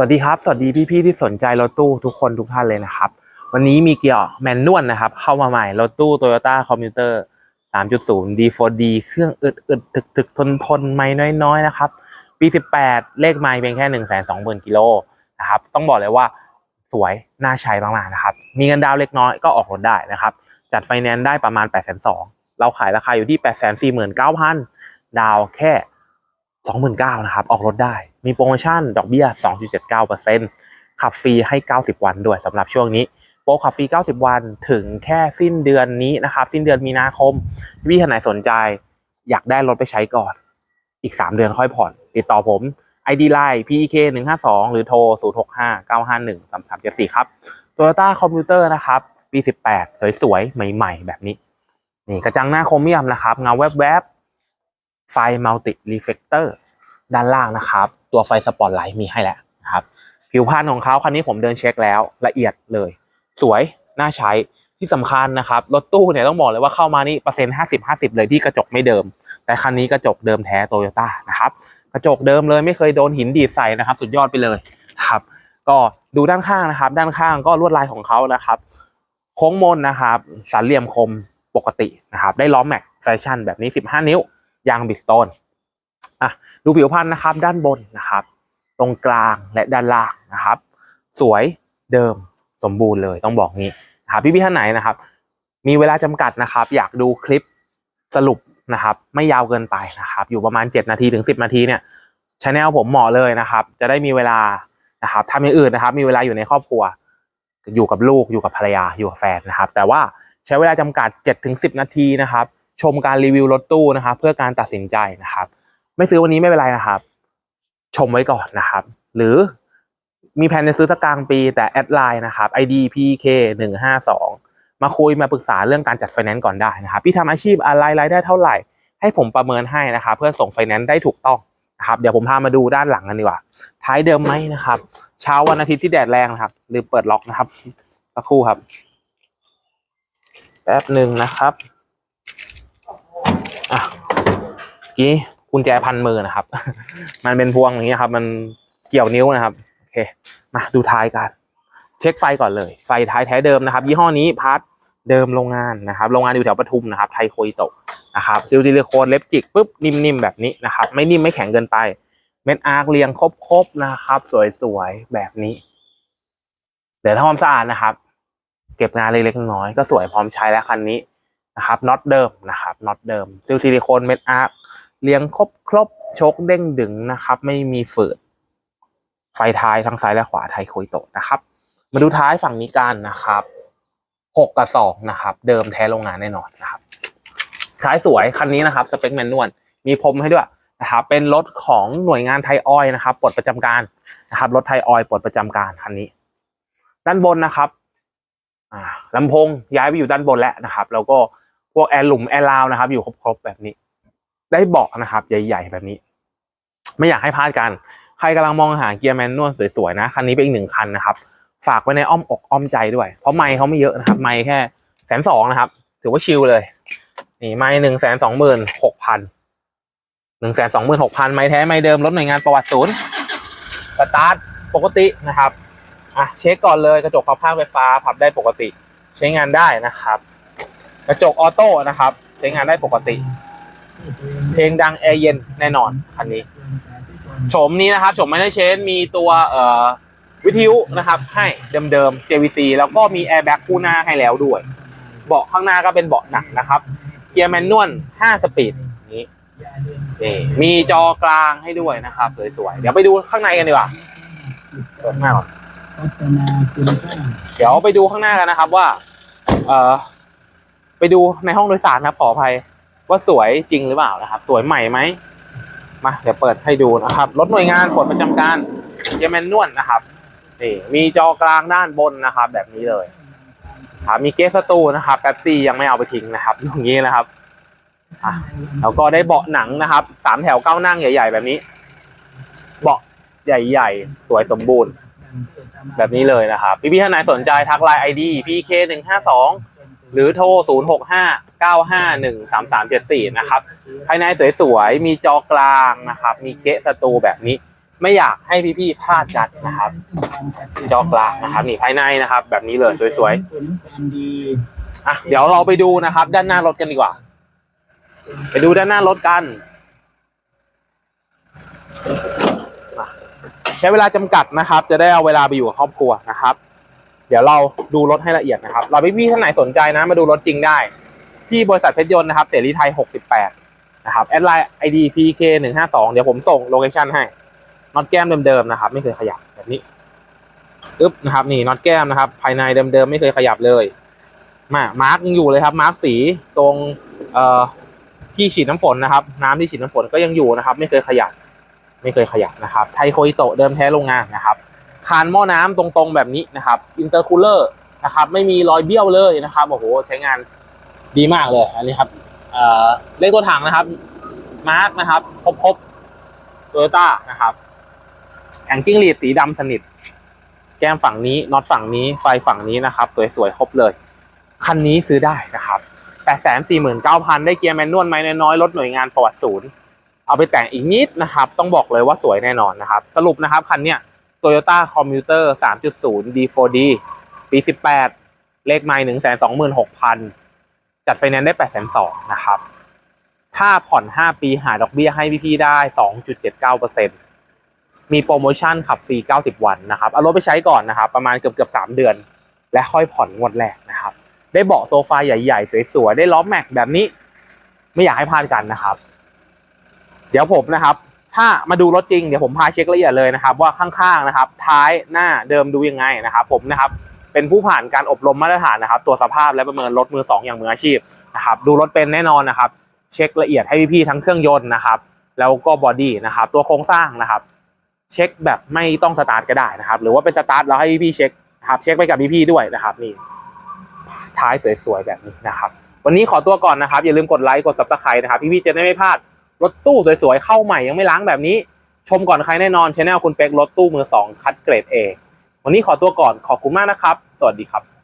สวัสดีครับ สวัสดีพี่ๆที่สนใจรถตู้ทุกคนทุกท่านเลยนะครับ วันนี้มีเกียร์แมนนวลนะครับ เข้ามาใหม่รถตู้ Toyota Commuter 3.0 D4D เครื่องอึดอึดถึกถึกทนทนไม่น้อยๆนะครับ ปี 18 เลขไม่เพียงแค่ 1 2 0 0 0 0กิโลนะครับต้องบอกเลยว่าสวยน่าใช้มากๆนะครับ มีเงินดาวน์เล็กน้อยก็ออกรถได้นะครับ จัดไฟแนนซ์ได้ประมาณ 8 2 0 0 0เราขายราคาอยู่ที่ 8 4 9 0 0 0 ดาวแค่ 29,000นะครับ ออกรถได้ มีโปรโมชั่น ดอกเบี้ย 2.79%ขับฟรีให้ 90 วันด้วยสำหรับช่วงนี้ โปรขับฟรี 90 วันถึงแค่สิ้นเดือนนี้นะครับ สิ้นเดือนมีนาคมพี่ท่านไหนสนใจ อยากได้รถไปใช้ก่อน อีก 3 เดือนค่อยผ่อน ติดต่อผม ID Line PEK 152หรือโทร 065 951 3374 ครับ Toyota Commuter นะครับปี 18 สวยๆ ใหม่ ๆ แบบนี้ นี่กระจังหน้าโครเมียมนะครับ เงาแวบๆ ไฟมัลติรีเฟกเตอร์ด้านล่างนะครับ ตัวไฟสปอตไลท์มีให้แล้วนะครับ ผิวพรรณของเขาคันนี้ผมเดินเช็คแล้วละเอียดเลย สวย น่าใช้ที่สำคัญนะครับ รถตู้เนี่ยต้องบอกเลยว่าเข้ามานี่เปอร์เซ็นต์ห้าสิบห้าสิบเลยที่กระจกไม่เดิม แต่คันนี้กระจกเดิมแท้โตโยต้านะครับ กระจกเดิมเลยไม่เคยโดนหินดีดใส่นะครับ สุดยอดไปเลยครับ ก็ดูด้านข้างนะครับ ด้านข้างก็ลวดลายของเขานะครับ โค้งมนนะครับ สันเหลี่ยมคมปกตินะครับ ได้ล้อแม็กแฟชั่นแบบนี้ 15 นิ้ว ยางบิสโตนอะดูผิวพรรณนะครับ ด้านบนนะครับ ตรงกลางและด้านล่างนะครับ สวยเดิมสมบูรณ์เลยต้องบอกงี้นะครับพี่ๆท่านไหนนะครับ มีเวลาจำกัดนะครับ อยากดูคลิปสรุปนะครับ ไม่ยาวเกินไปนะครับ อยู่ประมาณ 7 นาทีถึง 10 นาทีเนี่ยชแนลผมเหมาะเลยนะครับ จะได้มีเวลานะครับทำอย่างอื่นนะครับ มีเวลาอยู่ในครอบครัว อยู่กับลูกอยู่กับภรรยาอยู่กับแฟนนะครับ แต่ว่าใช้เวลาจำกัด7-10 นาทีนะครับ ชมการรีวิวรถตู้นะครับ เพื่อการตัดสินใจนะครับ ไม่ซื้อวันนี้ไม่เป็นไรนะครับ ชมไว้ก่อนนะครับ หรือมีแผนจะซื้อสักกลางปีแต่แอดไลน์นะครับ ID PK 1 5 2มาคุยมาปรึกษาเรื่องการจัดไฟแนนซ์ก่อนได้นะครับ พี่ทำอาชีพอะไรรายได้เท่าไหร่ ให้ผมประเมินให้นะครับ เพื่อส่งไฟแนนซ์ได้ถูกต้องนะครับเดี๋ยวผมพามาดูด้านหลังกันดีกว่า ท้ายเดิมไหมนะครับ เช้าวันอาทิตย์ที่แดดแรงนะครับลืมเปิดล็อกนะครับสักครู่ครับ แป๊บหนึ่งนะครับ อะกี้กุญแจพันมือนะครับ มันเป็นพวงอย่างนี้ครับ มันเกี่ยวนิ้วนะครับโอเคมาดูท้ายกัน เช็คไฟก่อนเลย ไฟท้ายแท้เดิมนะครับ ยี่ห้อนี้พาร์ทเดิมโรงงานนะครับโรงงานอยู่แถวปทุมนะครับ ไทยโคอิโตะนะครับซิลิโคนเล็บจิกปุ๊บนิ่มๆแบบนี้นะครับ ไม่นิ่มไม่แข็งเกินไป เม็ดอาร์คเรียงครบๆนะครับ สวยๆแบบนี้เดี๋ยวทำความสะอาดนะครับ เก็บงานเล็กๆน้อยก็สวยพร้อมใช้แล้วคันนี้นะครับน็อตเดิมนะครับ น็อตเดิมซิลซิลิโคนเม็ดอาร์คเรียงครบครบชคเด้งดึงนะครับ ไม่มีฝืด ไฟท้ายทั้งซ้ายและขวาไทยโคยโตะนะครับ มาดูท้ายฝั่งนี้กันนะครับหกกับสองนะครับ เดิมแท้โรงงานแน่นอนนะครับ ท้ายสวยคันนี้นะครับสเปคแมนนวลมีพรมให้ด้วยนะครับเป็นรถของหน่วยงานไทยออยนะครับปลดประจำการนะครับรถไทยออยปลดประจำการคันนี้ ด้านบนนะครับอ่าลำโพงย้ายไปอยู่ด้านบนแล้วนะครับ แล้วก็ วกแอร์หลุมแอร์ลาวนะครับ อยู่ครบๆแบบนี้ ได้เบาะนะครับ ใหญ่ ๆ แบบนี้ ไม่อยากให้พลาดกัน ใครกำลังมองหาเกียร์แมนนวลสวยๆนะคันนี้เป็นอีกหนึ่งคันนะครับ ฝากไว้ในอ้อมอกอ้อมใจด้วย เพราะไมค์เขาไม่เยอะนะครับ ไมค์แค่แสนสองนะครับ ถือว่าชิลเลยนี่ไมค์หนึ่งแสนสองหมื่นหกพันหนึ่งแสนสองหมื่นหกพันไมค์แท้ไมค์เดิมรถหน่วยงานประวัติศูนย์สตาร์ทปกตินะครับอะเช็คก่อนเลยกระจกพับผ้าไฟฟ้าพับได้ปกติ ใช้งานได้นะครับ กระจกออโต้นะครับ ใช้งานได้ปกติ เพลงดังแอร์เย็นแน่นอนคันนี้โฉมนี้นะครับโฉมไม่ได้เชนมีตัวเอ่อวิทยุนะครับให้เดิมๆ JVC แล้วก็มีแอร์แบ็กคู่หน้าให้แล้วด้วย เบาะข้างหน้าก็เป็นเบาะหนังนะครับ เกียร์แมนนวล5สปีดนี้นี่มีจอกลางให้ด้วยนะครับสวยๆเดี๋ยวไปดูข้างในกันดีกว่าเปิดหน้าก่อนเดี๋ยวไปดูข้างหน้ากันนะครับว่า เอ่อ ไปดูในห้องโดยสารนะขออภัยว่าสวยจริงหรือเปล่านะครับ สวยใหม่ไหมมาเดี๋ยวเปิดให้ดูนะครับรถหน่วยงานปลดประจำการเยอรมันนวลนะครับนี่มีจอกลางด้านบนนะครับ แบบนี้เลยครับมีเกสตูนะครับแป๊บซี่ยังไม่เอาไปทิ้งนะครับอย่างนี้นะครับอะแล้วก็ได้เบาะหนังนะครับสามแถวเก้านั่งใหญ่ ๆ แบบนี้ เบาะใหญ่ๆ สวยสมบูรณ์ แบบนี้เลยนะครับ พี่ๆท่านไหนสนใจทักไลน์ ID PK 1 5 2หรือโทร0 6 หรือโทร 0659513374 นะครับ ภายในสวยๆ มีจอกลางนะครับ มีเกะสตูแบบนี้ ไม่อยากให้พี่ๆพลาดกันนะครับ จอกลางนะครับนี่ภายในนะครับ แบบนี้เลยสวยๆอะเดี๋ยวเราไปดูนะครับ ด้านหน้ารถกันดีกว่า ไปดูด้านหน้ารถกันใช้เวลาจำกัดนะครับ จะได้เอาเวลาไปอยู่กับครอบครัวนะครับ เดี๋ยวเราดูรถให้ละเอียดนะครับ เราพี่ๆท่านไหนสนใจนะ มาดูรถจริงได้ ที่บริษัทเพชรยนต์นะครับ เสรีไทย 68 นะครับ แอดไลน์ ID PK 152เดี๋ยวผมส่งโลเคชั่นให้ น็อตแก้มเดิมๆนะครับ ไม่เคยขยับแบบนี้อึ๊บนะครับ นี่น็อตแก้มนะครับ ภายในเดิมๆไม่เคยขยับเลย มามาร์กยังอยู่เลยครับ มาร์กสีตรงเอ่อที่ฉีดน้ำฝนนะครับ น้ำที่ฉีดน้ำฝนก็ยังอยู่นะครับ ไม่เคยขยับ ไม่เคยขยับนะครับ ไทโคอิโตะเดิมแท้โรงงานนะครับ คานหม้อน้ำตรงๆแบบนี้นะครับอินเตอร์คูลเลอร์นะครับไม่มีรอยเบี้ยวเลยนะครับโอ้โหใช้งานดีมากเลยอันนี้ครับเอ่อเลขตัวถังนะครับมาร์กนะครับครบครบโตโยต้านะครับแองจิ้งหรีดสีดำสนิท แก้มฝั่งนี้น็อตฝั่งนี้ไฟฝั่งนี้นะครับ สวยๆครบเลย คันนี้ซื้อได้นะครับ849,000ได้เกียร์แมนนวลไหมน้อยๆรถหน่วยงานประวัติศูนย์เอาไปแต่งอีกนิดนะครับ ต้องบอกเลยว่าสวยแน่นอนนะครับ สรุปนะครับคันเนี้ย Toyota Commuter 3.0 D4D ปี 18 เลขไมล์126,000จัดไฟแนนซ์ได้802,000นะครับ ถ้าผ่อน5ปีหาดอกเบี้ยให้พี่ๆได้2.79%มีโปรโมชั่นขับฟรี90วันนะครับ เอารถไปใช้ก่อนนะครับ ประมาณเกือบเกือบๆ3เดือน และค่อยผ่อนงวดแรกนะครับ ได้เบาะโซฟาใหญ่ๆ สวยๆ ได้ล้อแม็กแบบนี้ ไม่อยากให้พลาดกันนะครับ เดี๋ยวผมนะครับ ถ้ามาดูรถจริงเดี๋ยวผมพาเช็คละเอียดเลยนะครับว่าข้างๆนะครับ ท้ายหน้าเดิมดูยังไงนะครับ ผมนะครับเป็นผู้ผ่านการอบรมมาตรฐานนะครับตรวจสภาพและประเมินรถมือสองอย่างมืออาชีพนะครับดูรถเป็นแน่นอนนะครับ เช็คละเอียดให้พี่ๆทั้งเครื่องยนต์นะครับ แล้วก็บอดี้นะครับ ตัวโครงสร้างนะครับ เช็คแบบไม่ต้องสตาร์ทก็ได้นะครับ หรือว่าเป็นสตาร์ทแล้วให้พี่ๆเช็คครับเช็คไปกับพี่ๆด้วยนะครับนี่ท้ายสวยๆแบบนี้นะครับ วันนี้ขอตัวก่อนนะครับ อย่าลืมกดไลค์กด subscribe นะครับ พี่ๆจะได้ไม่พลาด รถตู้สวยๆ เข้าใหม่ยังไม่ล้างแบบนี้ ชมก่อนใครแน่นอนช anel คุณเป็กรถตู้มือสองคัดเกรด A วันนี้ขอตัวก่อนขอบคุณมากนะครับ สวัสดีครับ